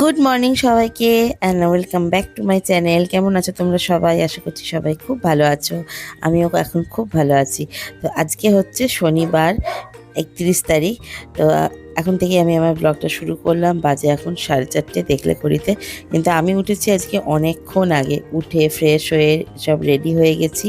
Good morning সবাইকে and welcome back to my channel কেমন আছো তোমরা সবাই? আশা করছি সবাই খুব ভালো আছো। আমিও এখন খুব ভালো আছি। তো আজকে হচ্ছে শনিবার, একত্রিশ তারিখ। তো এখন থেকে আমি আমার ব্লগটা শুরু করলাম। বাজে এখন সাড়ে চারটে, দেখলে করিতে। কিন্তু আমি উঠেছি আজকে অনেকক্ষণ আগে। উঠে ফ্রেশ হয়ে সব রেডি হয়ে গেছি।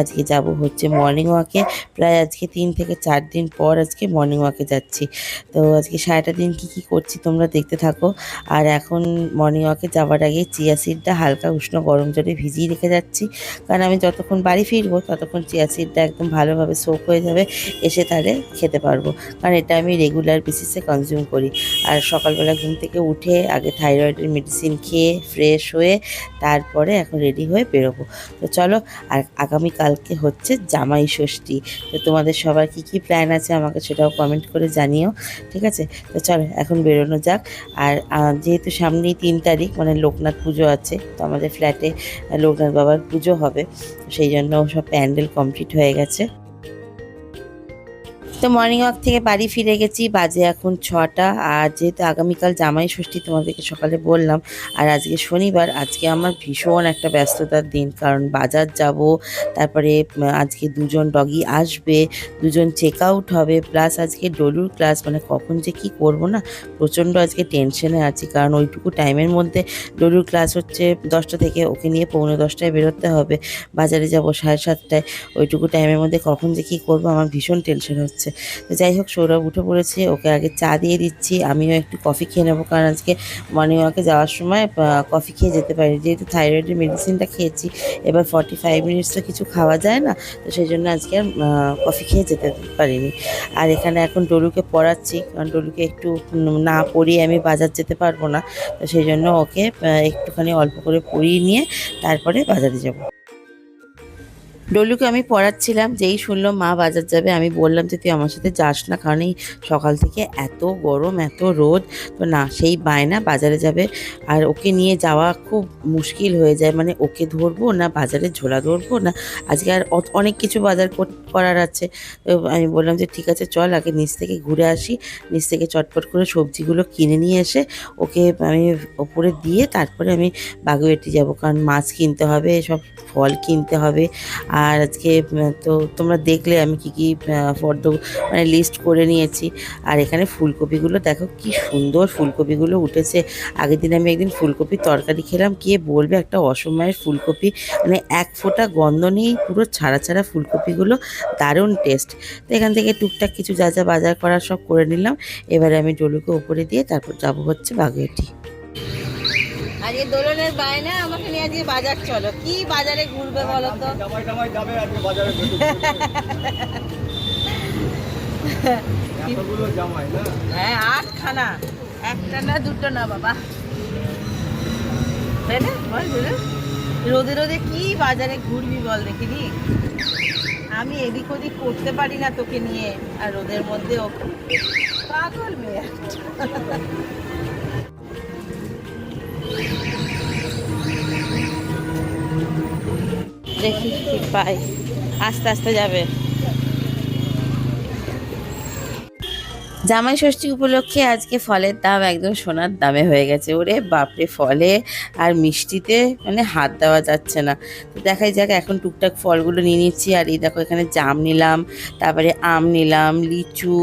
আজকে যাব হচ্ছে মর্নিং ওয়াকে প্রায় আজকে তিন থেকে চার দিন পর আজকে মর্নিং ওয়াকে যাচ্ছি। তো আজকে সারাটা দিন কী কী করছি তোমরা দেখতে থাকো। আর এখন মর্নিং ওয়াকে যাওয়ার আগে চিয়া সিডটা হালকা উষ্ণ গরম জলে ভিজিয়ে রেখে যাচ্ছি। কারণ আমি যতক্ষণ বাড়ি ফিরবো, ততক্ষণ চিয়া সিডটা একদম ভালোভাবে সোক হয়ে যাবে। এসে তাহলে খেতে পারব। কারণ এটা আমি রেগুলার বেসিসে কনজিউম করি। আর সকালবেলা ঘুম থেকে উঠে আগে থাইরয়েডের মেডিসিন খেয়ে ফ্রেশ হয়ে তারপরে এখন রেডি হয়ে বেরোবো। তো চলো, আর আগামীকালকে হচ্ছে জামাই ষষ্ঠী। তো তোমাদের সবার কী কী প্ল্যান আছে আমাকে সেটাও কমেন্ট করে জানিও, ঠিক আছে? তো চলো, এখন বেরোনো যাক। আর যেহেতু সামনেই তিন তারিখ মানে লোকনাথ পুজো আছে, তো আমাদের ফ্ল্যাটে লোকনাথ বাবার পুজো হবে, সেই জন্য সব প্যান্ডেল কমপ্লিট হয়ে গেছে। তো মর্নিং ওয়াক থেকে বাড়ি ফিরে গেছি, বাজে এখন ছটা। আর যেহেতু আগামীকাল জামাই ষষ্ঠী তোমাদেরকে সকালে বললাম, আর আজকে শনিবার, আজকে আমার ভীষণ একটা ব্যস্ততার দিন। কারণ বাজার যাব, তারপরে আজকে দুজন ডগি আসবে, দুজন চেক আউট হবে প্লাস আজকে ডলুর ক্লাস মানে কখন যে কি করব না, প্রচণ্ড আজকে টেনশনে আছি। কারণ ওইটুকু টাইমের মধ্যে ডলুর ক্লাস হচ্ছে দশটা থেকে, ওকে নিয়ে পৌনে দশটায় বেরোতে হবে। বাজারে যাব সাড়ে সাতটায়, ওইটুকু টাইমের মধ্যে কখন যে কী করব, আমার ভীষণ টেনশন হচ্ছে। তো যাই হোক, সৌরভ উঠে পড়েছে। ওকে আগে চা দিয়ে দিচ্ছি। আমিও একটু কফি খেয়ে নেব, কারণ আজকে মর্নিং ওয়াকে যাওয়ার সময় কফি খেয়ে যেতে পারি যেহেতু থাইরয়েডের মেডিসিনটা খেয়েছি, এবার ফর্টি ফাইভ মিনিটস তো কিছু খাওয়া যায় না, তো সেই জন্য আজকে আর কফি খেয়ে যেতে পারিনি। আর এখানে এখন ডলুকে পড়াচ্ছি, কারণ ডলুকে একটু না পড়িয়ে আমি বাজার যেতে পারব না, তো সেই জন্য ওকে একটুখানি অল্প করে পড়িয়ে নিয়ে তারপরে বাজারে যাব। ডলুকে আমি পড়াচ্ছিলাম যেই শুনলো, মা, বাজার যাবে। আমি বললাম যে, তুই আমার সাথে যাস না, কারণ এই সকাল থেকে এত গরম, এত রোদ, তো না, সেই বায়না বাজারে যাবে। আর ওকে নিয়ে যাওয়া খুব মুশকিল হয়ে যায়। মানে ওকে ধরবো না, বাজারে ঝোলা ধরবো না? আজকে আর অনেক কিছু বাজার করার আছে। আমি বললাম যে, ঠিক আছে, চল, আগে নিচ থেকে ঘুরে আসি। নিচ থেকে চটপট করে সবজিগুলো কিনে নিয়ে এসে ওকে আমি ওপরে দিয়ে তারপরে আমি বাগুয়েটি যাব। কারণ মাছ কিনতে হবে, সব ফল কিনতে হবে। আর আজকে তো তোমরা দেখলে আমি কি কি ফর্দ মানে লিস্ট করে নিয়েছি। আর এখানে ফুলকপিগুলো দেখো কি সুন্দর ফুলকপিগুলো উঠেছে। আগের দিন আমি একদিন ফুলকপির তরকারি খেলাম, কে বলবে একটা অসময়ের ফুলকপি? মানে এক ফোঁটা গন্ধ নেই, পুরো ছাড়া ছাড়া ফুলকপিগুলো, দারুণ টেস্ট তো এখান থেকে টুকটাক কিছু যা যা বাজার করার সব করে নিলাম। এবারে আমি ডলুকে ওপরে দিয়ে তারপর যাব হচ্ছে বাগুয়েটি আজকে দোলনের বায়না আমাকে নিয়ে আজকে বাজার চলো। কি বাজারে ঘুরবে বলো তো? হ্যাঁ আটখানা। একটা না দুটো না বাবা। তাই না? বল রোদে রোদে কি বাজারে ঘুরবি বল দেখিনি। আমি এদিক ওদিক করতে পারি না তোকে নিয়ে আর রোদের মধ্যে ও পাগল মেয়ে। দেখি কি পাই। আস্তে আস্তে যাবে। জামাই ষষ্ঠী উপলক্ষে আজকে ফলের দাম একদম সোনার দামে হয়ে গেছে। ওরে বাপরে, ফলে আর মিষ্টিতে মানে হাত দেওয়া যাচ্ছে না। তো দেখাই যাক, এখন টুকটাক ফলগুলো নিয়ে নিচ্ছি। আর এই দেখো, এখানে জাম নিলাম, তারপরে আম নিলাম, লিচু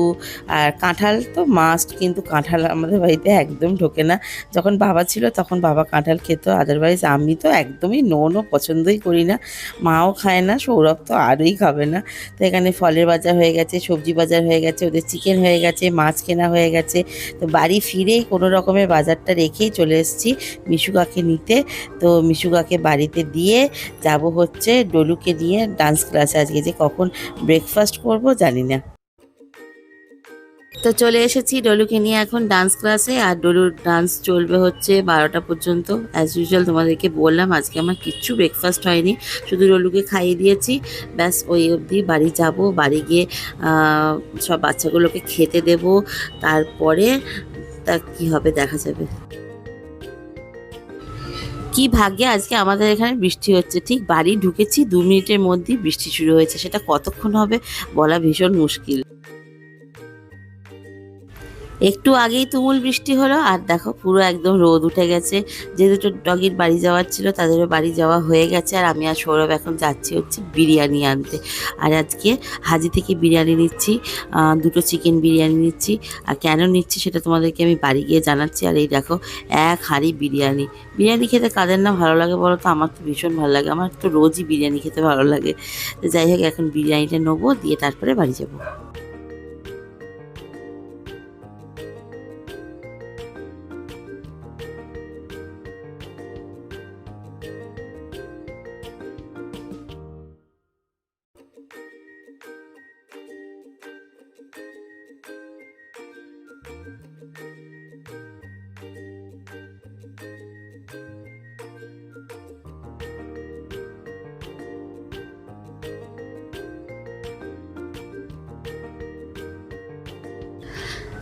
আর কাঁঠাল তো মাস্ট কিন্তু কাঁঠাল আমাদের বাড়িতে একদম ঢোকে না। যখন বাবা ছিল, তখন বাবা কাঁঠাল খেত। আদারওয়াইজ আমি তো একদমই নো নো পছন্দই করি না। মাও খায় না, সৌরভ তো আরই খাবে না। তো এখানে ফলের বাজার হয়ে গেছে, সবজি বাজার হয়ে গেছে, ওদের চিকেন হয়ে গেছে মাছ কেনা হয়ে গেছে। তো বাড়ি ফিরেই কোনো রকমের বাজারটা রেখেই চলে এসেছি মিশুকাকে নিতে। তো মিশুকাকে বাড়িতে দিয়ে যাব হচ্ছে ডলুকে নিয়ে ডান্স ক্লাসে আজকে যে কখন ব্রেকফাস্ট করব জানি না। তো চলে এসেছি ডলুকে নিয়ে এখন ডান্স ক্লাসে আর ডলুর ডান্স চলবে হচ্ছে বারোটা পর্যন্ত। অ্যাজ ইউজুয়াল তোমাদেরকে বললাম, আজকে আমার কিচ্ছু ব্রেকফাস্ট হয়নি, শুধু ডলুকে খাইয়ে দিয়েছি। ব্যাস, ওই অবধি বাড়ি যাব, বাড়ি গিয়ে সব বাচ্চাগুলোকে খেতে দেব, তারপরে তা কি হবে দেখা যাবে। কি ভাগ্যে আজকে আমাদের এখানে বৃষ্টি হচ্ছে। ঠিক বাড়ি ঢুকেছি, দু মিনিটের মধ্যেই বৃষ্টি শুরু হয়েছে, সেটা কতক্ষণ হবে বলা ভীষণ মুশকিল। একটু আগেই তুমুল বৃষ্টি হলো আর দেখো পুরো একদম রোদ উঠে গেছে। যে দুটো ডগির বাড়ি যাওয়ার ছিল তাদেরও বাড়ি যাওয়া হয়ে গেছে আর আমি আর সৌরভ এখন যাচ্ছি হচ্ছে বিরিয়ানি আনতে। আর আজকে হাজি থেকে বিরিয়ানি নিচ্ছি দুটো চিকেন বিরিয়ানি নিচ্ছি। আর কেন নিচ্ছি সেটা তোমাদেরকে আমি বাড়ি গিয়ে জানাচ্ছি। আর এই দেখো এক হাঁড়ি বিরিয়ানি। বিরিয়ানি খেতে কাদের না ভালো লাগে বলো তো? আমার তো ভীষণ ভালো লাগে। আমার তো রোজই বিরিয়ানি খেতে ভালো লাগে। যাই হোক, এখন বিরিয়ানিটা নেব, দিয়ে তারপরে বাড়ি যাব।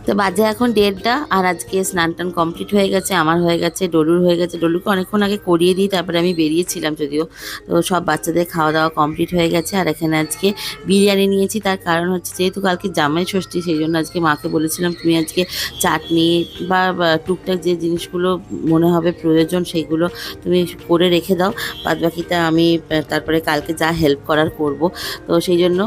তো বাজে এখন দেড়টা, আর আজকে স্নান টান কমপ্লিট হয়ে গেছে, আমার হয়ে গেছে, ডলুর হয়ে গেছে। ডলুকে অনেকক্ষণ আগে করিয়ে দিই, তারপরে আমি বেরিয়েছিলাম যদিও। তো সব বাচ্চাদের খাওয়া দাওয়া কমপ্লিট হয়ে গেছে, আর এখানে আজকে বিরিয়ানি নিয়েছি। তার কারণ হচ্ছে যেহেতু কালকে জামাই ষষ্ঠী, সেই জন্য আজকে মাকে বলেছিলাম, তুমি আজকে চাটনি বা টুকটাক যে জিনিসগুলো মনে হবে প্রয়োজন সেইগুলো তুমি করে রেখে দাও। বাদ বাকিটা আমি, তারপরে কালকে যা হেল্প করার করব। তো সেই জন্য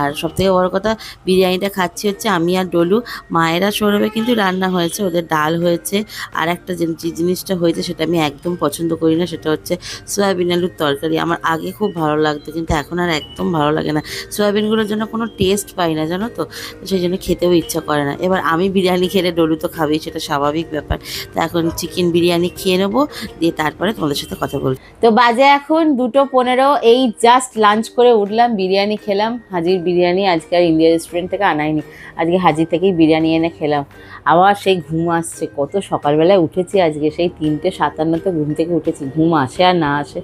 আর সবথেকে বড় কথা, বিরিয়ানিটা খাচ্ছি হচ্ছে আমি আর ডলু। মায়েরা সৌরভে কিন্তু রান্না হয়েছে, ওদের ডাল হয়েছে, আর একটা যে জিনিসটা হয়েছে সেটা আমি একদম পছন্দ করি না, সেটা হচ্ছে সয়াবিন আলুর তরকারি। আমার আগে খুব ভালো লাগতো, কিন্তু এখন আর একদম ভালো লাগে না। সয়াবিনগুলোর জন্য কোনো টেস্ট পাই না, জানো তো? সেই জন্য খেতেও ইচ্ছা করে না। এবার আমি বিরিয়ানি খেলে ডলু তো খাবেই, সেটা স্বাভাবিক ব্যাপার। তো এখন চিকেন বিরিয়ানি খেয়ে নেব, দিয়ে তারপরে তোমাদের সাথে কথা বলব। তো বাজে এখন দুটো পনেরো, এই জাস্ট লাঞ্চ করে উঠলাম, বিরিয়ানি খেলাম। হাজির বিরিয়ানি আজকে আর ইন্ডিয়া রেস্টুরেন্ট থেকে আনাইনি। আজকে হাজির থেকেই বিরিয়ানি এনে খেলাম। আবার সেই ঘুম আসছে। কত সকালবেলায় উঠেছি আজকে। সেই তিনটে, সাতান্নতে ঘুম থেকে উঠেছি। ঘুম আসে আর না আসে।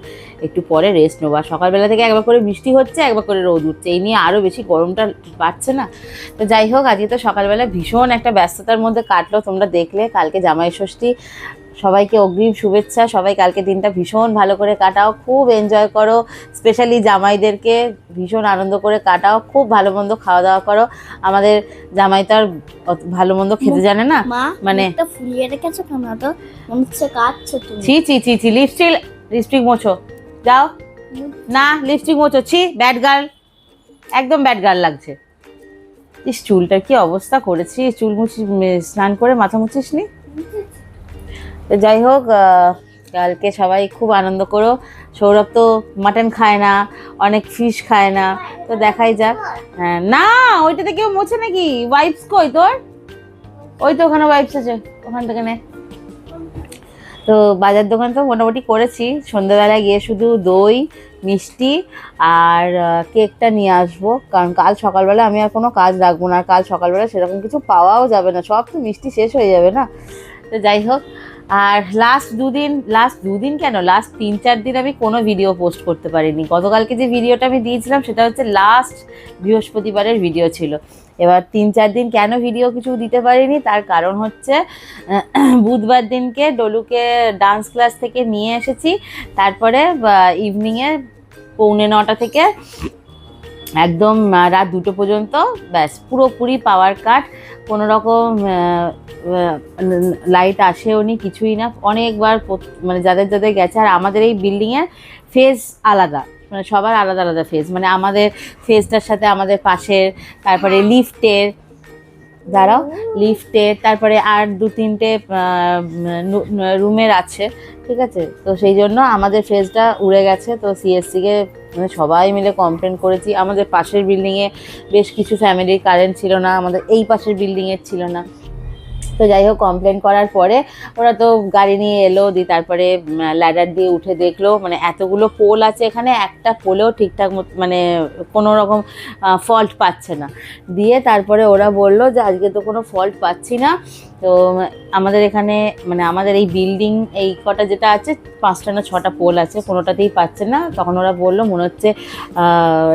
একটু পরে রেস্ট নেব। আর সকালবেলা থেকে একবার করে বৃষ্টি হচ্ছে, একবার করে রোদ উঠছে। এই নিয়ে আরও বেশি গরমটা বাড়ছে না। তো যাই হোক, আজকে তো সকালবেলা ভীষণ একটা ব্যস্ততার মধ্যে কাটলো। তোমরা দেখলে, কালকে জামাই ষষ্ঠী। সবাইকে অগ্রিম শুভেচ্ছা। সবাই কালকে দিনটা ভীষণ ভালো করে কাটাও খুব এনজয় করো। স্পেশালি জামাইদেরকে ভীষণ আনন্দ করে কাটাও খুব ভালো মন্দ খাওয়া দাওয়া করো। আমাদের জামাই তো আর ভালো মন্দ খেতে জানে না। মানে- ফুলিয়ে রেখেছো কেন? তো মনে হচ্ছে কাটছো তুমি। ছি ছি ছি ছি লিপস্টিক লিপস্টিক মোছো। যাও। না লিপস্টিক মোছো। ছি ব্যাড গার্ল একদম ব্যাড গার্ল লাগছে। ইস চুলটার কি অবস্থা করেছি চুল মুছি স্নান করে মাথা মুছিস নি তো যাই হোক কালকে সবাই খুব আনন্দ করো। সৌরভ তো মাটন খায় না অনেক ফিশ খায় না তো দেখাই যাক। হ্যাঁ, না ওইটাতে কেউ মোছে নাকি? ওয়াইপস কই তোর? ওই তো ওখানে ওয়াইপস আছে ওখান থেকে তো বাজার দোকান তো মোটামুটি করেছি। সন্ধ্যাবেলায় গিয়ে শুধু দই মিষ্টি আর কেকটা নিয়ে আসব। কারণ কাল সকালবেলা আমি আর কোনো কাজ রাখব না। কাল সকালবেলা সেরকম কিছু পাওয়াও যাবে না। সব তো মিষ্টি শেষ হয়ে যাবে না। তো যাই হোক আর লাস্ট দুদিন লাস্ট দুদিন কেন? লাস্ট তিন, চার দিন আমি কোনো ভিডিও পোস্ট করতে পারিনি। গতকালকে যে ভিডিওটা আমি দিয়েছিলাম, সেটা হচ্ছে লাস্ট বৃহস্পতিবারের ভিডিও ছিল। এবার তিন, চার দিন কেন ভিডিও কিছু দিতে পারিনি? তার কারণ হচ্ছে বুধবার দিনকে ডলুকে ডান্স ক্লাস থেকে নিয়ে এসেছি। তারপরে ইভিনিংয়ে পৌনে নটা থেকে একদম রাত দুটো পর্যন্ত ব্যাস পুরোপুরি পাওয়ার কাট কোনো রকম লাইট আসেও নি কিছুই না। অনেকবার মানে যাদের যাদের গেছে আর আমাদের এই বিল্ডিংয়ের ফেস আলাদা। মানে সবার আলাদা আলাদা ফেস মানে আমাদের ফেসটার সাথে আমাদের পাশের তারপরে লিফটের দাঁড়াও লিফটে তারপরে আর দু তিনটে রুমের আছে, ঠিক আছে? তো সেই জন্য আমাদের ফেজটা উড়ে গেছে, তো সিএসসিকে মানে সবাই মিলে কমপ্লেন করেছি। আমাদের পাশের বিল্ডিংয়ে বেশ কিছু ফ্যামিলির কারেন্ট ছিল না, আমাদের এই পাশের বিল্ডিংয়ের ছিল না। তো যাই হোক কমপ্লেন করার পরে ওরা তো গাড়ি নিয়ে এলো, দিয়ে তারপরে ল্যাডার দিয়ে উঠে দেখল মানে এতগুলো পোল আছে এখানে, একটা পোলেও ঠিকঠাক মানে কোনো রকম ফল্ট পাচ্ছে না। দিয়ে তারপরে ওরা বলল যে, আজকে তো কোনো ফল্ট পাচ্ছি না। তো আমাদের এখানে মানে আমাদের এই বিল্ডিং এই কটা যেটা আছে, পাঁচটা না ছটা পোল আছে, কোনোটাতেই পাচ্ছে না। তখন ওরা বলল, মনে হচ্ছে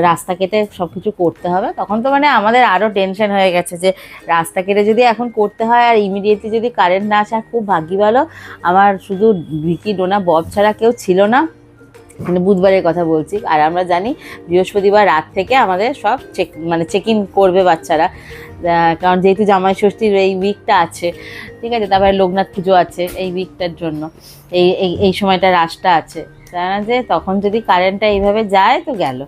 রাস্তা কেটে সব কিছু করতে হবে। তখন তো মানে আমাদের আরও টেনশন হয়ে গেছে যে, রাস্তা কেটে যদি এখন করতে হয়, আর ইমিডিয়েটলি যদি কারেন্ট না আসে খুব ভাগ্যি ভালো আমার শুধু ভিকি, ডোনা, বব ছাড়া কেউ ছিল না। মানে বুধবারের কথা বলছি। আর আমরা জানি বৃহস্পতিবার রাত থেকে আমাদের সব চেক মানে চেক ইন করবে বাচ্চারা। কারণ যেহেতু জামাই ষষ্ঠীর এই উইকটা আছে। ঠিক আছে, তারপরে লোকনাথ পুজো আছে এই উইকটার জন্য। এই এই এই সময়টা রাসটা আছে। জানা যে তখন যদি কারেন্টটা এইভাবে যায় তো গেল।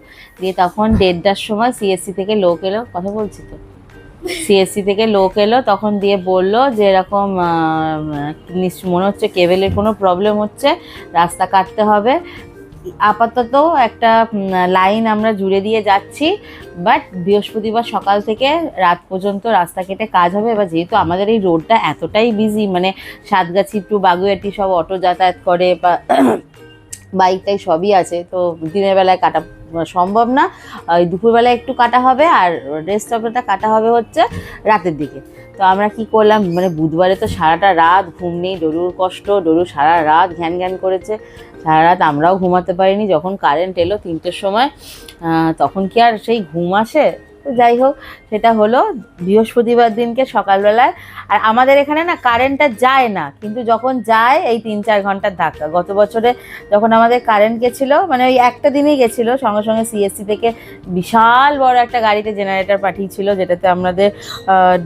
দিয়ে তখন দেড়টার সময় সিএসসি থেকে লোক এলো। কথা বলছি তো? সিএসসি থেকে লোক এলো, তখন দিয়ে বলল যে এরকম মনে হচ্ছে কেবেলের কোনো প্রবলেম হচ্ছে, রাস্তা কাটতে হবে। আপাতত একটা লাইন আমরা জুড়ে দিয়ে যাচ্ছি বাট বৃহস্পতিবার সকাল থেকে রাত পর্যন্ত রাস্তা কেটে কাজ হবে। এবার যেহেতু আমাদের এই রোডটা এতটাই বিজি মানে সাতগাছি টু বাগুয়াটি সব অটো যাতায়াত করে বা বাইক টাই সবই আছে। তো দিনের বেলায় কাটা সম্ভব না। ওই দুপুরবেলায় একটু কাটা হবে আর রেস্ট অফটা কাটা হবে হচ্ছে রাতের দিকে। তো আমরা কি করলাম মানে বুধবারে তো সারাটা রাত ঘুম নেই, ডরুর কষ্ট, ডরু সারা রাত ঘ্যান ঘ্যান করেছে। সারা রাত আমরাও ঘুমাতে পারিনি, যখন কারেন্ট এলো তিনটের সময় তখন কি আর সেই ঘুম আসে? তো যাই হোক সেটা হলো বৃহস্পতিবার দিনকে সকালবেলায়। আর আমাদের এখানে না কারেন্টটা যায় না, কিন্তু যখন যায়, এই তিন চার ঘণ্টার ধাক্কা। গত বছরে যখন আমাদের কারেন্ট গেছিল মানে ওই একটা দিনই গেছিল, সঙ্গে সঙ্গে সিএসসি থেকে বিশাল বড় একটা গাড়িতে জেনারেটর পাঠিয়েছিল, যেটাতে আমাদের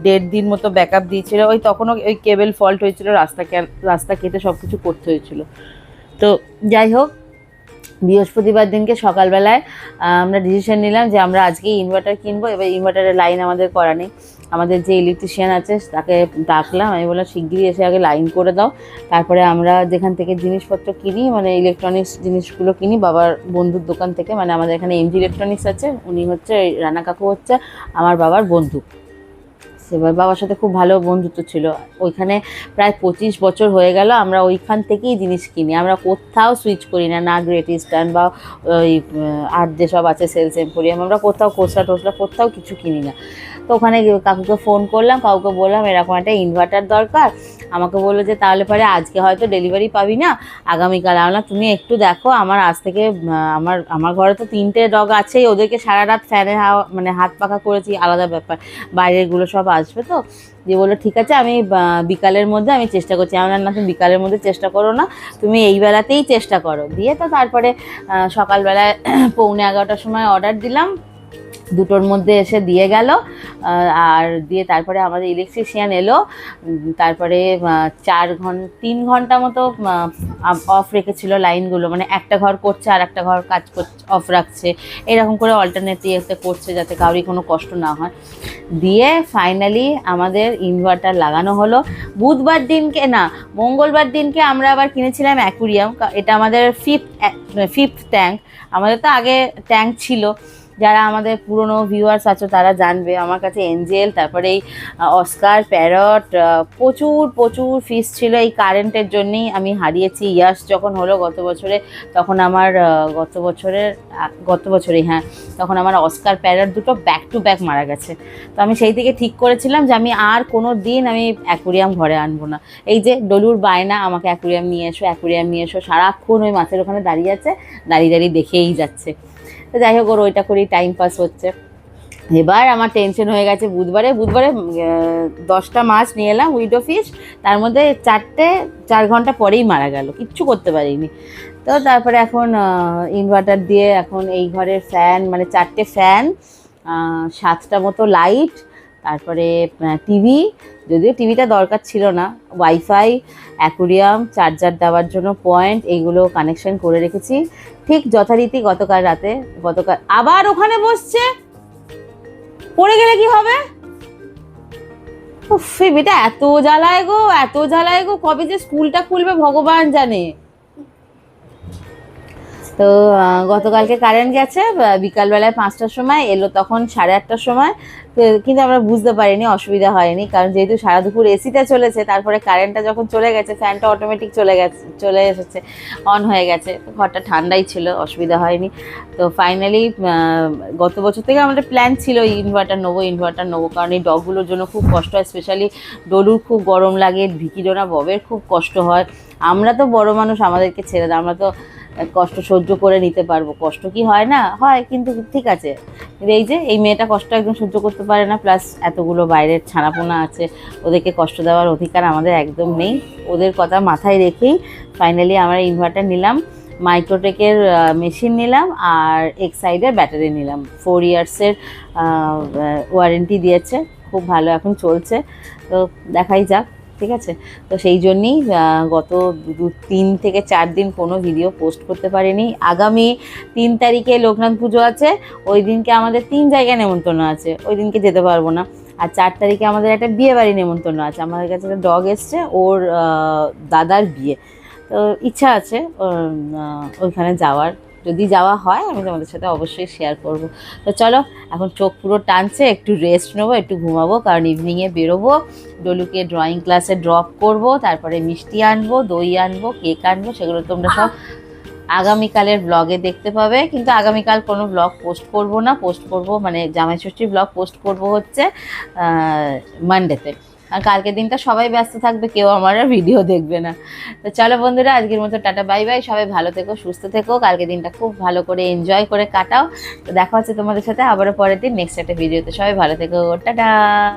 দেড় দিন মতো ব্যাকআপ দিয়েছিল। ওই তখনও ওই কেবল ফল্ট হয়েছিল, রাস্তা রাস্তা কেটে সব কিছু করতে হয়েছিল। তো যাই হোক বৃহস্পতিবার দিনকে সকালবেলায় আমরা ডিসিশন নিলাম যে আমরা আজকে ইনভার্টার কিনবো, এবার ইনভার্টারের লাইন আমাদের করা নেই। আমাদের যে ইলেকট্রিশিয়ান আছে, তাকে ডাকলাম, আমি বললাম, শিগগিরই এসে আগে লাইন করে দাও। তারপরে আমরা যেখান থেকে জিনিসপত্র কিনি মানে ইলেকট্রনিক্স জিনিসগুলো কিনি, বাবার বন্ধুর দোকান থেকে মানে আমাদের এখানে এমজি ইলেকট্রনিক্স আছে, উনি হচ্ছে, রানা কাকু হচ্ছে, আমার বাবার বন্ধু। এবার বাবার সাথে খুব ভালো বন্ধুত্ব ছিল। ওইখানে প্রায় পঁচিশ বছর হয়ে গেল আমরা ওইখান থেকেই জিনিস কিনি। আমরা কোথাও সুইচ করি না না গ্রেট ইস্টার্ন বা ওই আর যেসব আছে সেলস এম্পোরিয়াম আমরা কোথাও কোসলা টোসরা কোথাও কিছু কিনি না। তো ওখানে কাকুকে ফোন করলাম, কাকুকে বললাম, এরকম একটা ইনভার্টার দরকার। আমাকে বলল যে, তাহলে পরে আজকে হয়তো ডেলিভারি পাবি না, আগামীকাল। আমরা তুমি একটু দেখো, আমার আজ থেকে আমার আমার ঘরে তো তিনটে ডগ আছেই, ওদেরকে সারা রাত ফ্যানের হাওয়া মানে হাত পাখা করেছি, আলাদা ব্যাপার। বাইরেরগুলো সব আসবে তো? দিয়ে বলল, ঠিক আছে, আমি বিকালের মধ্যে আমি চেষ্টা করছি। আমার না, তুমি বিকালের মধ্যে চেষ্টা করো না, তুমি এই বেলাতেই চেষ্টা করো। দিয়ে তো তারপরে সকালবেলায় পৌনে এগারোটার সময় অর্ডার দিলাম। দুটোর মধ্যে এসে দিয়ে গেল আর দিয়ে তারপরে আমাদের ইলেকট্রিশিয়ান এলো তারপরে চার ঘণ্টা তিন ঘণ্টা মতো অফ রেখেছিল লাইনগুলো মানে একটা ঘর করছে আর একটা ঘর কাজ করছে অফ রাখছে। এরকম করে অল্টারনেটিভ করছে যাতে কাউরি কোনো কষ্ট না হয়। দিয়ে ফাইনালি আমাদের ইনভার্টার লাগানো হলো। বুধবার দিনকে, না, মঙ্গলবার দিনকে আমরা আবার কিনেছিলাম অ্যাকুরিয়াম এটা আমাদের ফিফথ ফিফথ ট্যাঙ্ক আমাদের তো আগে ট্যাঙ্ক ছিল। যারা আমাদের পুরনো ভিউয়ার্স আছে, তারা জানবে। আমার কাছে এঞ্জেল তারপরে এই অস্কার প্যারট প্রচুর প্রচুর ফিস ছিল এই কারেন্টের জন্যেই আমি হারিয়েছি। ইয়াস যখন হলো গত বছরে, তখন আমার গত বছরের গত বছরেই হ্যাঁ তখন আমার অস্কার প্যারট দুটো ব্যাক টু ব্যাক মারা গেছে। তো আমি সেই থেকে ঠিক করেছিলাম যে আমি আর কোনো দিন আমি অ্যাকুরিয়াম ঘরে আনব না। এই যে ডলুর বায়না, আমাকে অ্যাকুরিয়াম নিয়ে এসো অ্যাকুরিয়াম নিয়ে এসো, সারাক্ষণ ওই মাছের ওখানে দাঁড়িয়ে আছে, দাঁড়িয়ে দাঁড়িয়ে দেখেই যাচ্ছে। তো যাই হোক, ওর ওইটা করেই টাইম পাস হচ্ছে। এবার আমার টেনশন হয়ে গেছে বুধবারে। বুধবারে দশটা মাছ নিয়ে এলাম, উইডো ফিশ। তার মধ্যে চারটে, চার ঘণ্টা পরেই মারা গেল। কিচ্ছু করতে পারিনি। তো তারপরে এখন ইনভার্টার দিয়ে এখন এই ঘরের ফ্যান মানে চারটে ফ্যান সাতটা মতো লাইট তারপরে টিভি যদিও টিভিটা দরকার ছিল না ওয়াইফাই অ্যাকুরিয়াম চার্জার দেওয়ার জন্য পয়েন্ট এইগুলো কানেকশন করে রেখেছি। ঠিক যথারীতি গতকাল রাতে, গতকাল, আবার ওখানে বসছে। পড়ে গেলে কি হবে? উফ বেটা এত জ্বালায় গো, এত জ্বালায় গো, কবে যে স্কুলটা খুলবে ভগবান জানে। তো গতকালকে কারেন্ট গেছে বিকালবেলায় পাঁচটার সময়, এলো তখন সাড়ে আটটার সময়। কিন্তু আমরা বুঝতে পারিনি, অসুবিধা হয়নি, কারণ যেহেতু সারা দুপুর এসিটা চলেছে, তারপরে কারেন্টটা যখন চলে গেছে ফ্যানটা অটোমেটিক চলে গেছে, চলে এসেছে অন হয়ে গেছে। ঘরটা ঠান্ডাই ছিল, অসুবিধা হয়নি। তো ফাইনালি গত বছর থেকে আমাদের প্ল্যান ছিল ইনভার্টার নেব ইনভার্টার নেব, কারণ এই ডগগুলোর জন্য খুব কষ্ট হয় স্পেশালি ডলুর খুব গরম লাগে ভিকিডোনা ববের খুব কষ্ট হয়। আমরা তো বড় মানুষ, আমাদেরকে ছেড়ে দেয় আমরা তো কষ্ট সহ্য করে নিতে পারব। কষ্ট কি হয় না? হয়, কিন্তু ঠিক আছে। এই যে, এই মেয়েটা কষ্ট একদম সহ্য করতে পারে না প্লাস এতগুলো বাইরের ছানাপোনা আছে, ওদেরকে কষ্ট দেওয়ার অধিকার আমাদের একদম নেই। ওদের কথা মাথায় রেখেই ফাইনালি আমরা ইনভার্টার নিলাম মাইক্রোটেকের মেশিন নিলাম, আর এক্সাইডের ব্যাটারি নিলাম। ফোর ইয়ার্সের ওয়ারেন্টি দিয়েছে। খুব ভালো এখন চলছে। তো দেখাই যাক। ঠিক আছে? তো সেই জন্যই গত দু, তিন থেকে চার দিন কোনো ভিডিও পোস্ট করতে পারিনি। আগামী তিন তারিখে লোকনাথ পুজো আছে, ওই দিনকে আমাদের তিন জায়গায় নেমন্তন্ন আছে। ওই দিনকে যেতে পারব না। আর চার তারিখে আমাদের একটা বিয়ে বাড়ি নেমন্তন্ন আছে। আমাদের কাছে একটা ডগ এসছে, ওর দাদার বিয়ে। তো ইচ্ছা আছে ওইখানে যাওয়ার। যদি যাওয়া হয়, আমি তোমাদের সাথে অবশ্যই শেয়ার করব। তো চলো, এখন চোখ পুরো টানছে, একটু রেস্ট নেব, একটু ঘুমাবো, কারণ ইভিনিংয়ে বেরোবো, ডলুকে ড্রয়িং ক্লাসে ড্রপ করব, তারপরে মিষ্টি আনব, দই আনব কেক আনব, সেগুলো তোমরা সব আগামীকালের ব্লগে দেখতে পাবে। কিন্তু আগামীকাল কোনো ব্লগ পোস্ট করব না পোস্ট করব মানে জামাই ষষ্ঠীর ব্লগ পোস্ট করব হচ্ছে মানডেতে আর কালকের দিনটা সবাই ব্যস্ত থাকবে, কেউ আমার ভিডিও দেখবে না। তো চলো বন্ধুরা, আজকের মতো টাটা, বাই বাই। সবাই ভালো থেকো, সুস্থ থেকো। কালকের দিনটা খুব ভালো করে এনজয় করে কাটাও। তো দেখা হচ্ছে তোমাদের সাথে আবারও পরের দিন নেক্সট একটা ভিডিওতে সবাই ভালো থেকো। টাটা!